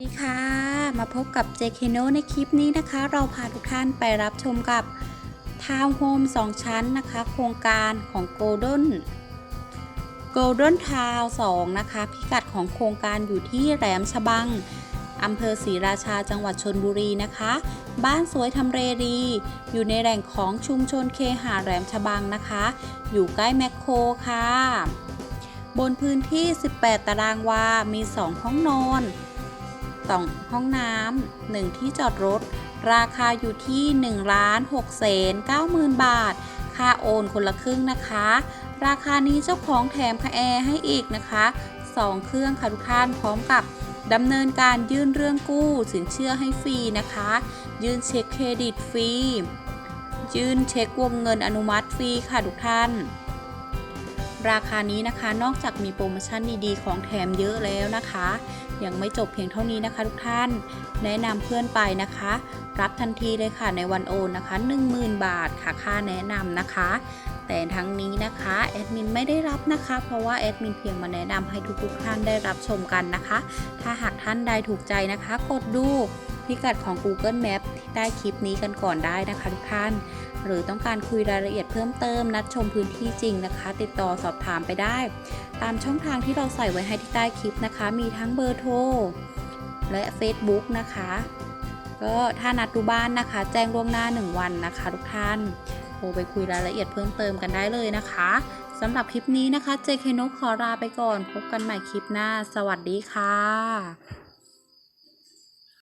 สวัสดีค่ะ มาพบกับเจคโนในคลิปนี้นะคะ เราพาทุกท่านไปรับชมกับทาวน์โฮม2 ชั้นนะคะ โครงการของ Golden Golden Town 2นะคะ พิกัดของโครงการอยู่ที่แหลมฉบังอำเภอศรีราชาจังหวัดชนบุรีนะคะ บ้านสวยทำเลดี อยู่ในแหล่งของชุมชนเคหาแหลมฉบังนะคะ อยู่ใกล้แมคโครค่ะ บนพื้นที่ 18 ตารางวา มี 2 ห้องนอน สองห้องน้ำหนึ่งที่จอดรถ ราคาอยู่ที่1ล้าน6แสน9หมื่นบาท ค่าโอนคนละครึ่งนะคะ ราคานี้เจ้าของแถมค่ะแอร์ให้อีกนะคะ 2 เครื่องค่ะทุกท่านพร้อมกับดำเนินการยื่นเรื่องกู้สินเชื่อให้ฟรีนะคะ ยื่นเช็คเครดิตฟรี ยื่นเช็ควงเงินอนุมัติฟรีค่ะทุกท่าน ราคานี้นะคะนอกจากมีโปรโมชั่นดีๆ ของแถมเยอะแล้วนะคะ ยังไม่จบเพียงเท่านี้นะคะทุกท่าน แนะนำเพื่อนไปนะคะ รับทันทีเลยค่ะในวันโอนนะคะ 10,000 บาทค่ะค่าแนะนำนะคะ แต่ทั้งนี้นะคะแอดมินไม่ได้รับนะคะ เพราะว่าแอดมินเพียงมาแนะนำให้ทุกๆท่านได้รับชมกันนะคะ ถ้าหากท่านใดถูกใจนะคะ กดดูพิกัดของ Google Map ที่ใต้คลิปนี้กันก่อนได้นะคะทุกท่าน หรือต้องการคุยรายละเอียดเพิ่มเติม นัดชมพื้นที่จริงนะคะ ติดต่อสอบถามไปได้ ตามช่องทางที่เราใส่ไว้ให้ที่ใต้คลิปนะคะ มีทั้งเบอร์โทรและ Facebook นะคะ ก็ถ้านัดดูบ้านนะคะ แจ้งล่วงหน้า 1 วันนะคะ ทุกท่านโทรไปคุยรายละเอียดเพิ่มเติมกันได้เลยนะคะสำหรับคลิปนี้นะคะ JK นกขอลาไปก่อน พบกันใหม่คลิปหน้า สวัสดีค่ะ